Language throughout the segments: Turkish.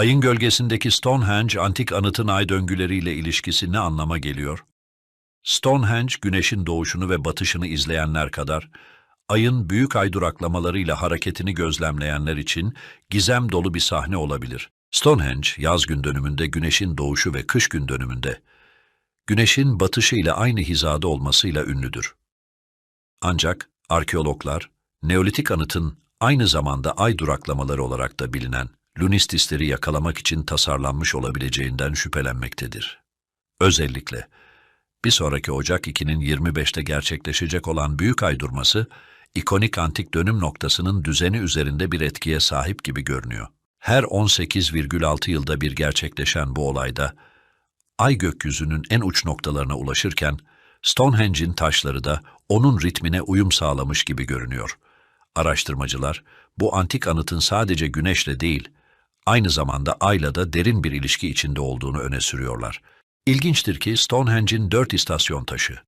Ayın gölgesindeki Stonehenge antik anıtın ay döngüleriyle ilişkisi ne anlama geliyor? Stonehenge, güneşin doğuşunu ve batışını izleyenler kadar, ayın büyük ay duraklamalarıyla hareketini gözlemleyenler için gizem dolu bir sahne olabilir. Stonehenge, yaz gün dönümünde güneşin doğuşu ve kış gün dönümünde, güneşin batışı ile aynı hizada olmasıyla ünlüdür. Ancak arkeologlar, Neolitik anıtın aynı zamanda ay duraklamaları olarak da bilinen lunistisleri yakalamak için tasarlanmış olabileceğinden şüphelenmektedir. Özellikle bir sonraki Ocak 2'nin 25'te gerçekleşecek olan Büyük Ay durması, ikonik antik dönüm noktasının düzeni üzerinde bir etkiye sahip gibi görünüyor. Her 18,6 yılda bir gerçekleşen bu olayda, ay gökyüzünün en uç noktalarına ulaşırken, Stonehenge'in taşları da onun ritmine uyum sağlamış gibi görünüyor. Araştırmacılar, bu antik anıtın sadece güneşle değil, aynı zamanda ayla da derin bir ilişki içinde olduğunu öne sürüyorlar. İlginçtir ki Stonehenge'in dört istasyon taşı.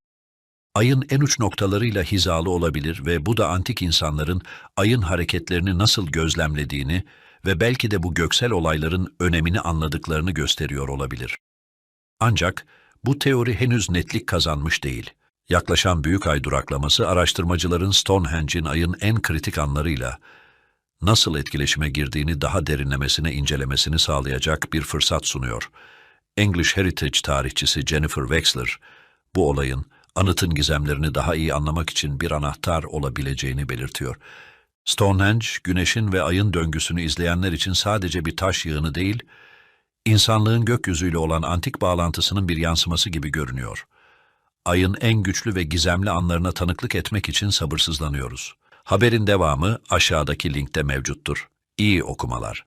Ayın en uç noktalarıyla hizalı olabilir ve bu da antik insanların ayın hareketlerini nasıl gözlemlediğini ve belki de bu göksel olayların önemini anladıklarını gösteriyor olabilir. Ancak bu teori henüz netlik kazanmış değil. Yaklaşan büyük ay duraklaması araştırmacıların Stonehenge'in ayın en kritik anlarıyla nasıl etkileşime girdiğini daha derinlemesine incelemesini sağlayacak bir fırsat sunuyor. English Heritage tarihçisi Jennifer Wexler, bu olayın anıtın gizemlerini daha iyi anlamak için bir anahtar olabileceğini belirtiyor. Stonehenge, güneşin ve ayın döngüsünü izleyenler için sadece bir taş yığını değil, insanlığın gökyüzüyle olan antik bağlantısının bir yansıması gibi görünüyor. Ayın en güçlü ve gizemli anlarına tanıklık etmek için sabırsızlanıyoruz. Haberin devamı aşağıdaki linkte mevcuttur. İyi okumalar.